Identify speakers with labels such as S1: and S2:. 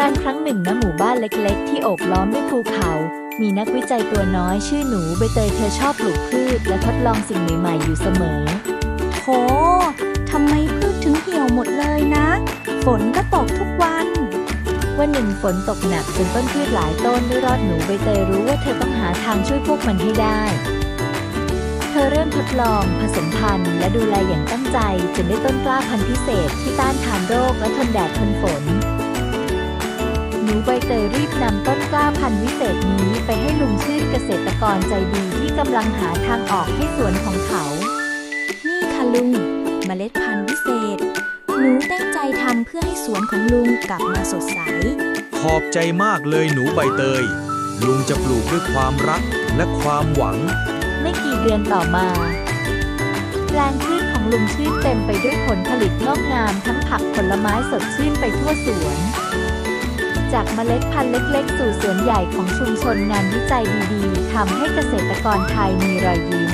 S1: การครั้งหนึ่งณหมู่บ้านเล็กๆ ที่โอบล้อมด้วยภูเขา มีนักวิจัยตัวน้อยชื่อหนูใบเตยเธอชอบปลูกพืช และทดลองสิ่งใหม่ๆอยู่เสมอ
S2: โหทำไมพืชถึงเหี่ยวหมดเลยนะ ฝนก็ตกทุกวัน
S1: วันหนึ่งฝนตกหนักจนต้นพืชหลายต้นไม่รอดหนูใบเตยรู้ว่าเธอต้องหาทางช่วยพวกมันให้ได้ เธอเริ่มทดลองผสมพันธุ์ และดูแลอย่างตั้งใจจนได้ต้นกล้าพันธุ์พิเศษที่ต้านทานโรคและทนแดดทนฝนหนูใบเตยรีบนำต้นกล้าพันธุ์วิเศษนี้ไปให้ลุงชื่นเกษตรกรใจดีที่กำลังหาทางออกให้สวนของเขา
S2: นี่ค่ะลุงเมล็ดพันธุ์วิเศษ หนูตั้งใจทำเพื่อให้สวนของลุงกลับมาสดใส
S3: ขอบใจมากเลยหนูใบเตย ลุงจะปลูกด้วยความรักและความหวัง
S1: ไม่กี่เดือนต่อมาแปลงพืชของลุงชื่นเต็มไปด้วยผลผลิตงอกงามทั้งผักผลไม้สดชื่นไปทั่วสวน จากเมล็ดพันธุ์เล็กๆ สู่สวนใหญ่ของชุมชนงานวิจัยดีๆทำให้เกษตรกรไทยมีรอยยิ้ม